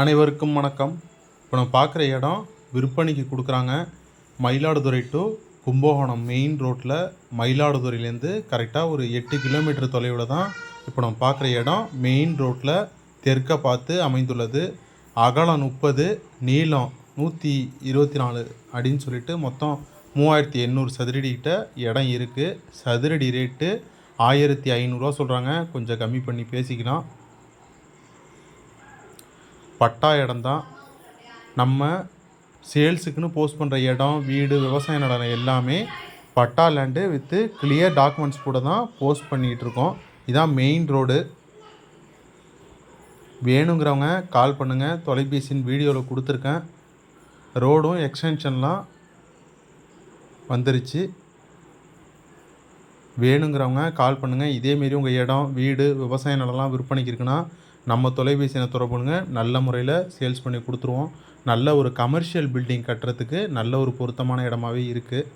அனைவருக்கும் வணக்கம். இப்போ நம்ம பார்க்குற இடம் விற்பனைக்கு கொடுக்குறாங்க. மயிலாடுதுறை டு கும்பகோணம் மெயின் ரோட்டில் மயிலாடுதுறையிலேருந்து கரெக்டாக ஒரு எட்டு கிலோமீட்டர் தொலைவில் தான் இப்போ நம்ம பார்க்குற இடம். மெயின் ரோட்டில் தெற்க பார்த்து அமைந்துள்ளது. அகலம் முப்பது நீளம் நூற்றி இருபத்தி நாலு அப்படின்னு சொல்லிட்டு மொத்தம் மூவாயிரத்தி எண்ணூறு சதுரடி கிட்ட இடம் இருக்குது சதுரடி ரேட்டு ஆயிரத்தி ஐநூறுரூவா சொல்கிறாங்க கொஞ்சம் கம்மி பண்ணி பேசிக்கலாம். பட்டா இடம்தான். நம்ம சேல்ஸுக்குன்னு போஸ்ட் பண்ணுற இடம் வீடு விவசாய நிலம் எல்லாமே பட்டா லேண்டு வித்து கிளியர் டாக்குமெண்ட்ஸ் கூட தான் போஸ்ட் பண்ணிகிட்டு இருக்கோம். இதான் மெயின் ரோடு வேணுங்கிறவங்க கால் பண்ணுங்கள் தொலைபேசியின் வீடியோவில் கொடுத்துருக்கேன். ரோடும் எக்ஸ்டென்ஷன்லாம் வந்துருச்சு. வேணுங்கிறவங்க கால் பண்ணுங்கள் இதேமாரி உங்கள் இடம் வீடு விவசாய நிலம்லாம் விற்பனைக்கு இருக்குன்னா நம்ம தொலைபேசியை தொடர்புங்க நல்ல முறையில் சேல்ஸ் பண்ணி கொடுத்துருவோம். நல்ல ஒரு கமர்ஷியல் பில்டிங் கட்டுறதுக்கு நல்ல ஒரு பொருத்தமான இடமாவே இருக்குது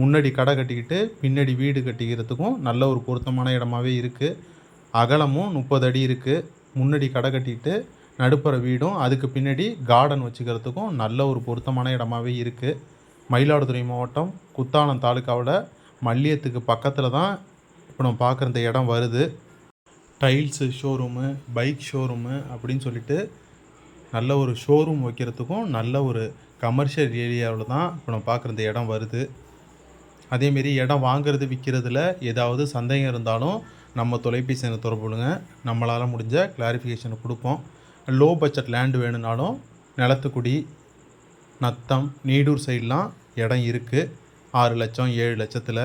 முன்னாடி கடை கட்டிக்கிட்டு பின்னாடி வீடு கட்டிக்கிறதுக்கும் நல்ல ஒரு பொருத்தமான இடமாவே இருக்குது அகலமும் முப்பது அடி இருக்குது முன்னாடி கடை கட்டிக்கிட்டு நடுப்புற வீடும் அதுக்கு பின்னாடி கார்டன் வச்சுக்கிறதுக்கும் நல்ல ஒரு பொருத்தமான இடமாவே இருக்குது மயிலாடுதுறை மாவட்டம் குத்தாலம் தாலுக்காவில் மல்லியத்துக்கு பக்கத்தில் தான் இப்போ நம்ம பார்க்குற இந்த இடம் வருது. டைல்ஸு ஷோரூமு பைக் ஷோரூமு அப்படின்னு சொல்லிட்டு நல்ல ஒரு ஷோரூம் வைக்கிறதுக்கும் நல்ல ஒரு கமர்ஷியல் ஏரியாவில் தான் இப்போ நம்ம பார்க்குற இந்த இடம் வருது. அதேமாரி இடம் வாங்குறது விற்கிறதுல ஏதாவது சந்தேகம் இருந்தாலும் நம்ம தொலைபேசி எண்ணை நம்மளால் முடிஞ்ச கிளாரிஃபிகேஷனை கொடுப்போம். லோ பட்ஜெட் லேண்டு வேணும்னாலும் நிலத்துக்குடி நத்தம் நீடூர் சைட்லாம் இடம் இருக்குது ஆறு லட்சம் ஏழு லட்சத்தில்